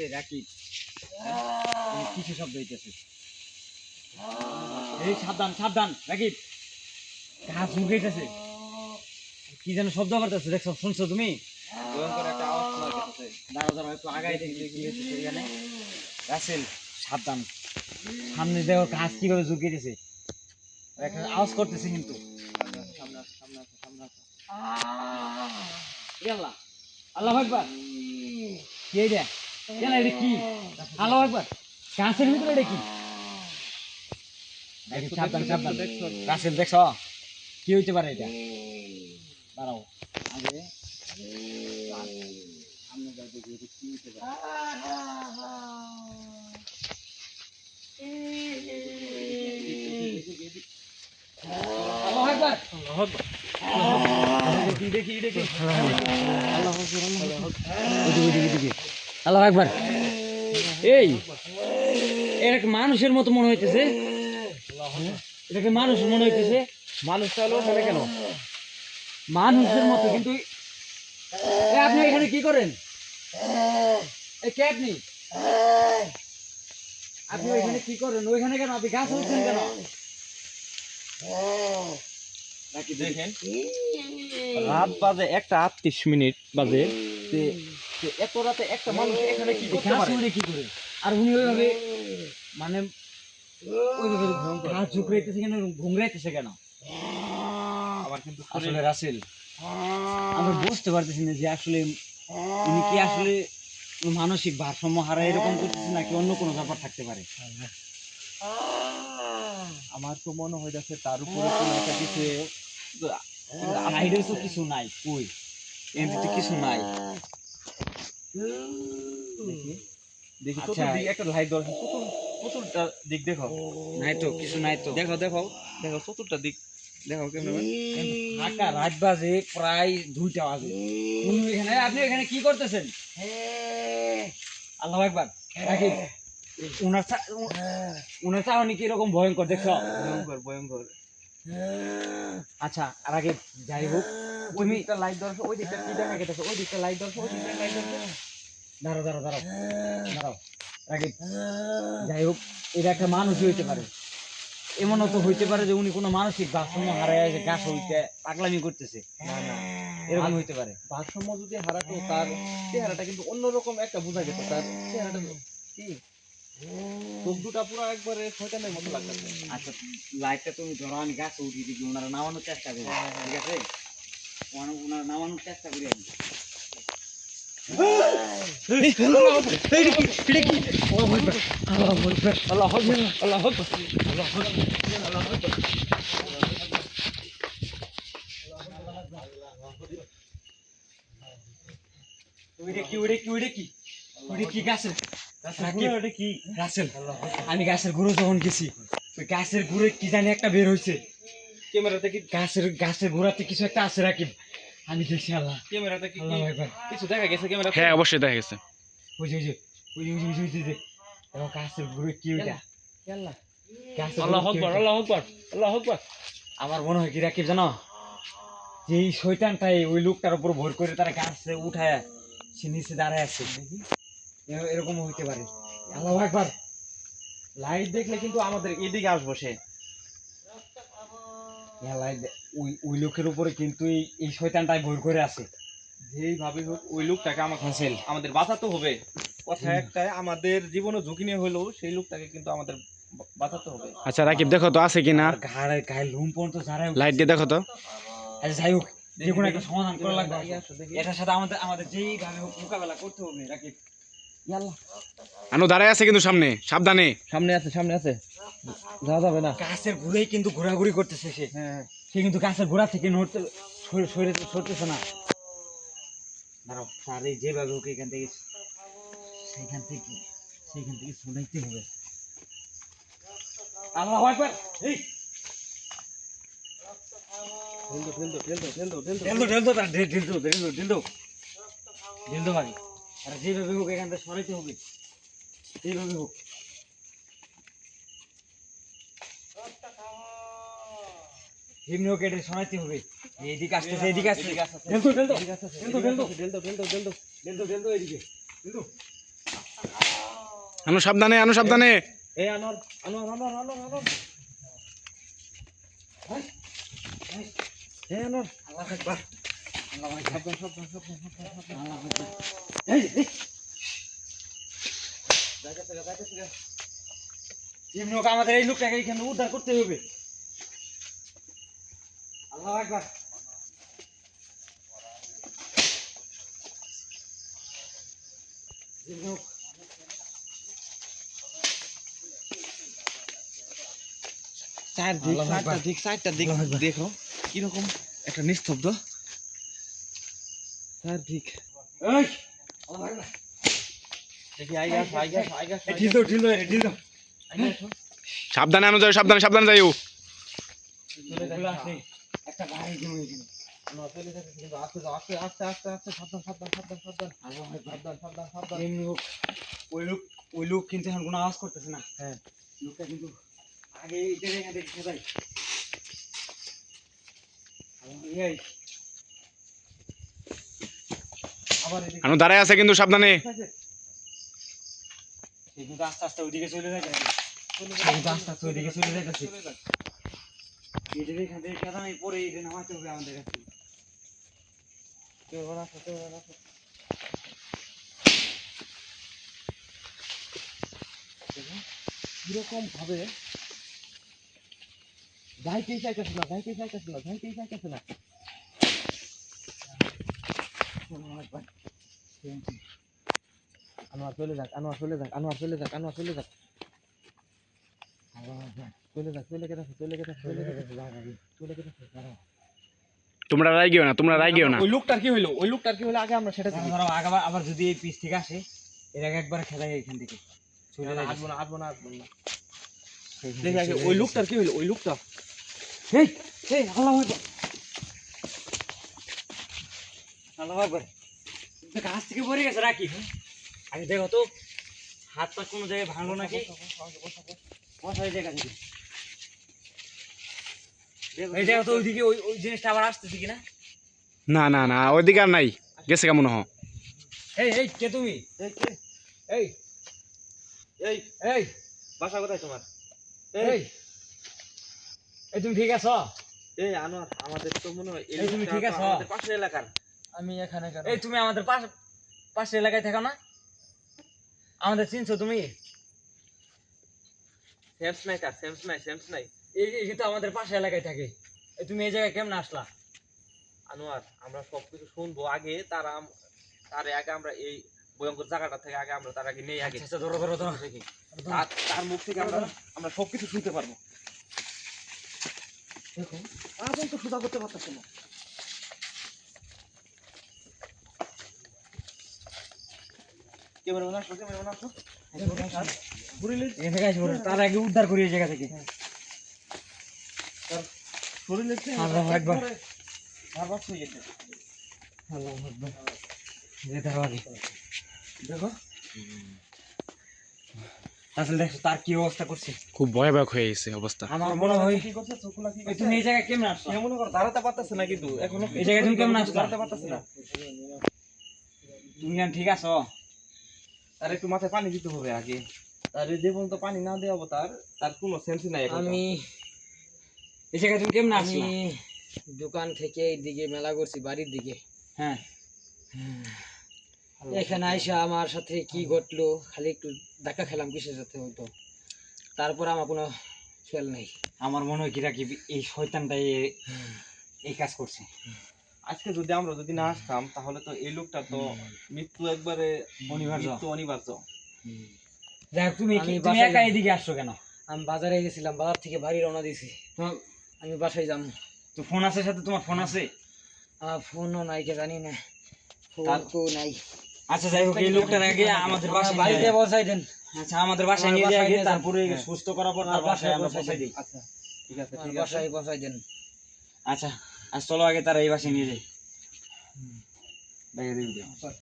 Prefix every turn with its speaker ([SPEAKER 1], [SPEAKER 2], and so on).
[SPEAKER 1] এই রাকি কিছু শব্দ হইতেছে। এই সাবধান সাবধান রাকিব গাছ ঝুঁকাইতেছে কি যেন শব্দ করতেছে দেখছ শুনছো তুমি?
[SPEAKER 2] ভয়ঙ্কর একটা আওয়াজ শোনা যাচ্ছে।
[SPEAKER 1] দাঁড়া দাঁড়া একটু আগাই দেখি কি হচ্ছে সেখানে রাসেল সাবধান। সামনে দেখো গাছ কীভাবে ঝুঁকিয়েছে একটা আওয়াজ করতেছে কিন্তু।
[SPEAKER 2] সামনে আসো সামনে সামনে
[SPEAKER 1] আল্লাহ। আল্লাহ একবার কে রে কেন এটা কি? আল্লাহ একবার। গাছের ভিতরে এটা কি? সাবধান দেখছ? কি হইতে পারে এটা? দাঁড়াও। আগে দেখি দেখি দেখি। আল্লাহু একবার এই এটাকে মানুষের মতো মনে হইতেছে। এটাকে মানুষ মনে হইতেছে।
[SPEAKER 2] মানুষটা হলো ওখানে কেন?
[SPEAKER 1] মানুষের মতো কিন্তু আপনি এখানে কি করেন? এ, কে আপনি? আপনি ওইখানে কি করেন? ওইখানে কেন? আপনি গাছ উঠছেন কেন?
[SPEAKER 2] নাকি দেখেন রাত বাজে একটা আটত্রিশ মিনিট বাজে। এত রাতে একটা মানুষ এখানে কি করতে পারে?
[SPEAKER 1] কি করে? আর উনি ওইভাবে মানে ওইভাবে ঝুঁকড়াইতেছে কেন? ঘুমরাইতেছে কেন?
[SPEAKER 2] আমার কিন্তু
[SPEAKER 1] আসলে রাসেল আমরা বুঝতে পারতেছি না যে আসলে উনি কি আসলে মানসিক ভারসাম্য হারা এরকম করতেছে নাকি অন্য কোনো ব্যাপার থাকতে পারে?
[SPEAKER 2] আমার তো মনে হয় যাচ্ছে তার উপরে কোনো একটা কিছু
[SPEAKER 1] তো কিছু নাই। কই? এমনিতে কিছু নাই।
[SPEAKER 2] দেখি। দেখি
[SPEAKER 1] আচ্ছা।
[SPEAKER 2] চতুর্দিকে একটা লাইট চতুর চতুর্টা দিক দেখো
[SPEAKER 1] নাই তো কিছু নাই তো।
[SPEAKER 2] দেখো দেখো দেখো চতুর্টা দিক। দেখো ক্যামেরাম্যান
[SPEAKER 1] ফাঁকা রাত বাজে প্রায় দুইটা বাজে। এখানে আপনি এখানে কি করতেছেন? আল্লাহ একবার রাখি। চাহনি কীরকম ভয়ঙ্কর দেখছ?
[SPEAKER 2] ভয়ঙ্কর ভয়ঙ্কর।
[SPEAKER 1] আচ্ছা আর আগে যাই হোক।
[SPEAKER 2] ওই দিকটা লাইট দরকার ওই দিকটা কি দেখা গেছে? ওই দিকটা লাইট দরকার ওই দিকটা লাইট দরকার
[SPEAKER 1] দাঁড়াও দাঁড়াও দাঁড়াও দাঁড়াও। আগে যাই হোক এটা একটা মানুষই হইতে পারে। এমনও তো হইতে পারে যে উনি কোনো মানসিক ভারসাম্য হারায় যে গাছ হইতে পাগলামি করতেছে।
[SPEAKER 2] না না।
[SPEAKER 1] এরকম হইতে পারে।
[SPEAKER 2] ভারসাম্য যদি হারাতো তার চেহারাটা কিন্তু অন্যরকম একটা বোঝা যেত। তার চেহারাটা কি? চোখ দুটা পুরো একবারে শয়তানের মতো লাগতেছে।
[SPEAKER 1] আচ্ছা লাইটটা তুমি ধরো আমি গাছে উঠিয়ে দিবি ওনারা নামানোর চেষ্টা করি ঠিক আছে? ওনারা- ওনারা নামানোর চেষ্টা করি আমি। ওইটা কি ওইটা কি ওইটা কি কি গাছের রাকিব, আমি গাছের গুঁড়ো যখন গেছি ওই গাছের গুঁড়ো কি জানি একটা বের হয়েছে
[SPEAKER 2] ক্যামেরাতে কি
[SPEAKER 1] গাছের গাছের গোড়াতে কিছু একটা আছে রাকিব। আমি দেখছি আল্লাহ।
[SPEAKER 2] ক্যামেরাতে কি? কিছু দেখা গেছে ক্যামেরা?
[SPEAKER 3] হ্যাঁ অবশ্যই দেখা গেছে।
[SPEAKER 1] ওই যে ওই যে ওই যে ওই যে ওই যে, ওই যে, ওই গাছের গুঁড়ো কি ওইটা?
[SPEAKER 2] আল্লাহ আল্লাহ আকবার আল্লাহ আকবার আল্লাহ আকবার।
[SPEAKER 1] আমার মনে হয় কি রাকিব জানো? যে এই শৈতানটাই ওই লোকটার উপর ভর করে তারা গাছে উঠায় সে নিচে দাঁড়ায় আছে। এরকম হইতে পারে। আল্লাহ একবার
[SPEAKER 2] লাইট দেখলে কিন্তু আমাদের এদিকে আসব সে।
[SPEAKER 1] লাইট ওই ওই লোকের উপরে কিন্তু এই এই শৈতানটাই ভর করে আছে।
[SPEAKER 2] যেইভাবে হোক ওই লোকটাকে আমাকে
[SPEAKER 1] হাসেল
[SPEAKER 2] আমাদের বাঁচাতে হবে। কথা একটাই আমাদের জীবনে ঝুঁকি নিয়ে হলেও সেই লোকটাকে কিন্তু আমাদের বাঁচাতে হবে।
[SPEAKER 3] আচ্ছা রাকিব দেখো তো আছে কিনা?
[SPEAKER 1] আর ঘাড়ে গায়ে লুম পর্যন্ত যারা
[SPEAKER 3] লাইট দিয়ে দেখো তো।
[SPEAKER 1] আচ্ছা যাই হোক যে কোনো একটা সমাধান করা লাগবে। এটার সাথে আমাদের আমাদের যেইভাবে হোক মোকাবেলা করতে হবে রাকিব। ইয়াল্লাহ
[SPEAKER 3] আনু দাঁড়ায় আছে কিন্তু সামনে সাবধানে।
[SPEAKER 2] সামনে আছে সামনে আছে। যাওয়া যাবে না।
[SPEAKER 1] গাছের ঘুরেই কিন্তু ঘোরাঘুরি করতেছে সে।
[SPEAKER 2] হ্যাঁ।
[SPEAKER 1] সে কিন্তু গাছের থেকে নড়তে সরে সরতেছে না। দাঁড়াও তার এই যেভাবে হোক এখান থেকে সেইখান থেকে সেইখান থেকে শোনাইতে হবে। আল্লাহ একবার এই!
[SPEAKER 2] ঢেলতো ঢেলতো ঢেলতো ঢেলতো ঢেলতো
[SPEAKER 1] ঢেলদো ঢেলদো ঢেলদো ঢেলদো ঢেলদো ঢেলদো ভাই। আর যেভাবে হোক এখান থেকে সরাইতে হবে। এইভাবে হোক। এমনি হোক এটা সরাইতে হবে। এইদিকে আসতেছে
[SPEAKER 2] ঢেলতো ঢেলতো ঢেলতো
[SPEAKER 1] ঢেলদো এইদিকে ঢেলদো
[SPEAKER 3] আনো সাবধানে আনো সাবধানে।
[SPEAKER 2] এই আনোয়ার আনোয়ার আনোয়ার আনোয়ার আনোয়ার এই আনোয়ার।
[SPEAKER 1] আল্লাহ একবার আল্লাহ একবার
[SPEAKER 2] সাবধান সাবধান সাবধান সাবধান
[SPEAKER 1] আল্লাহ একবার এই এই। আমাদের এই লোকটাকে এখানে উদ্ধার করতে হবে।
[SPEAKER 2] দেখো কীরকম একটা নিস্তব্ধ চারদিক
[SPEAKER 3] সাবধানে আনো যাও সাবধানে সাবধানে যাইও।
[SPEAKER 1] একটা ভারী জমি এখানে ওই লোক কিন্তু কোনো আওয়াজ করতেছে না।
[SPEAKER 2] হ্যাঁ।
[SPEAKER 1] লোকটা কিন্তু আগে এটা
[SPEAKER 3] দাঁড়ায় আছে কিন্তু সাবধানে।
[SPEAKER 1] কিন্তু আস্তে আস্তে ওইদিকে চলে যায়। কিন্তু আস্তে আস্তে ওইদিকে চলে যাইতেছে এটা এখান থেকে কেদানাই পরে নামাতে হবে আমাদের কাছে।
[SPEAKER 2] কীরকম ভাবে যাইতেই চাইতেছে না যাইতেই চাইতেছে না যাইতেই চাইতেছে না। আনোয়ার, চলে যাক, আনোয়ার, চলে যাক, আনোয়ার, চলে যাক, আনোয়ার, চলে যাক চলে যাক চলে গেছে চলে গেছে চলে গেছে চলে গেছে
[SPEAKER 3] তোমরা রাই গিও না তোমরা রাই গিও না।
[SPEAKER 2] ওই লোকটার কি হইল? ওই লোকটার কি হইল? আগে আমরা সেটা দেখি।
[SPEAKER 1] ধরো আবার আবার যদি এই পিস থেকে আসে এর আগে একবার খেদাই এখান থেকে। চলে যায়
[SPEAKER 2] আসব না আসব না আসব না। দেখি আগে ওই লোকটার কি হইল? ওই লোকটা।
[SPEAKER 1] এই এই আল্লাহ আকবার। আল্লাহ আকবার। এটা গাছ থেকে পড়ে গেছে রাখি। আগে দেখো তো হাত পা কোনো জায়গায় ভাঙলো নাকি? বসা এই জায়গা থেকে। এই তো ওইদিকে ওই ওই জিনিসটা আবার আসতেছে কিনা?
[SPEAKER 3] না না না ওইদিকে আর নাই। গেছে কেমন হ?
[SPEAKER 1] এই এই কে তুমি?
[SPEAKER 2] এই এই। এই
[SPEAKER 1] এই।
[SPEAKER 2] বাসা কোথায় তোমার?
[SPEAKER 1] এই। এই। তুমি ঠিক আছো?
[SPEAKER 2] এই আনোয়ার আমাদের তো মনে হয়
[SPEAKER 1] এই তুমি ঠিক আছো?
[SPEAKER 2] আমাদের পাশের এলাকার। আমি এখানে কেন?
[SPEAKER 1] এই তুমি আমাদের পাশে পাশের এলাকায় থাকো না। আমাদের চিনছো তুমি?
[SPEAKER 2] সেমস নাই কার সেমস নাই সেমস নাই
[SPEAKER 1] এই এই আমাদের পাশে এলাকায় থাকে। তুমি এই জায়গায় কেমন আসলা?
[SPEAKER 2] আনোয়ার আমরা সবকিছু শুনব। আগে তারা তার আগে আমরা এই ভয়ঙ্কর জায়গাটা থেকে আগে আমরা তার আগে নেই আগে।
[SPEAKER 1] আচ্ছা ধরো ধরো ধরো।
[SPEAKER 2] তার তার মুখ থেকে আমরা আমরা সবকিছু শুনতে পারব। দেখো তো সুদা করতে পারতেছে না। ক্যামেরাম্যান আসো ক্যামেরাম্যান আসো।
[SPEAKER 1] তার আগে উদ্ধার করি এই জায়গা থেকে।
[SPEAKER 2] শরীরে
[SPEAKER 1] আল্লাহু আকবার।
[SPEAKER 2] বারবার হয়ে দেখো।
[SPEAKER 1] আসলে দেখো তার কি অবস্থা করছে।
[SPEAKER 3] খুব ভয়াবহ হয়ে গেছে অবস্থা।
[SPEAKER 1] আমার মনে হয়
[SPEAKER 2] কি করছে? কি
[SPEAKER 1] তুমি এই জায়গায় কেমন আসছো?
[SPEAKER 2] মনে করো দাঁড়াতে পারতেছে না কিন্তু। এখনও
[SPEAKER 1] এই জায়গায় তুমি কেমন আসলা?
[SPEAKER 2] দাঁড়াতে পারতেছে না।
[SPEAKER 1] তুমি ঠিক আছো?
[SPEAKER 2] তার একটু মাথায় পানি দিতে হবে আগে। তার যে পর্যন্ত পানি না দেওয়া তার তার কোনো সেন্সই নাই
[SPEAKER 4] আমি
[SPEAKER 1] কেমন
[SPEAKER 4] আমি দোকান থেকে এইদিকে মেলা করছি বাড়ির দিকে।
[SPEAKER 1] হ্যাঁ।
[SPEAKER 4] এখানে আইসা আমার সাথে কি ঘটলো খালি একটু ধাক্কা খেলাম কিসের সাথে হয়তো তারপর আমার কোনো খেয়াল নেই।
[SPEAKER 1] আমার মনে হয় কিরা কি এই শয়তানটা এই কাজ করছে।
[SPEAKER 2] আজকে যদি আমরা যদি না আসতাম তাহলে তো এই লোকটা তো মৃত্যু একবারে
[SPEAKER 1] অনিবার্য।
[SPEAKER 2] অনিবার্য।
[SPEAKER 1] দেখ তুমি কি- একা এদিকে আসছো কেন?
[SPEAKER 4] আমি বাজারে গেছিলাম বাজার থেকে বাড়ি রওনা দিয়েছি। আমি বাসায় যাম।
[SPEAKER 1] তো ফোন আছে সাথে? তোমার ফোন আছে?
[SPEAKER 4] ফোনও নাই কে জানি না। ফোন তো নাই।
[SPEAKER 1] আচ্ছা যাই হোক এই লোকটার আগে আমাদের বাসায়
[SPEAKER 4] বাড়িতে বসাই দেন।
[SPEAKER 1] আচ্ছা আমাদের বাসায় নিয়ে যায় আগে তারপরে
[SPEAKER 2] হ্যাঁ।
[SPEAKER 1] সুস্থ করার পর তার বাসায় আমরা
[SPEAKER 4] বাসায়
[SPEAKER 1] পৌঁছাই দিই।
[SPEAKER 2] আচ্ছা। ঠিক আছে ঠিক আছে।
[SPEAKER 4] বাসায় বসাই দেন।
[SPEAKER 1] আচ্ছা আজ চলো আগে তারা এই বাসায় নিয়ে যাই। দিয়ে দিও।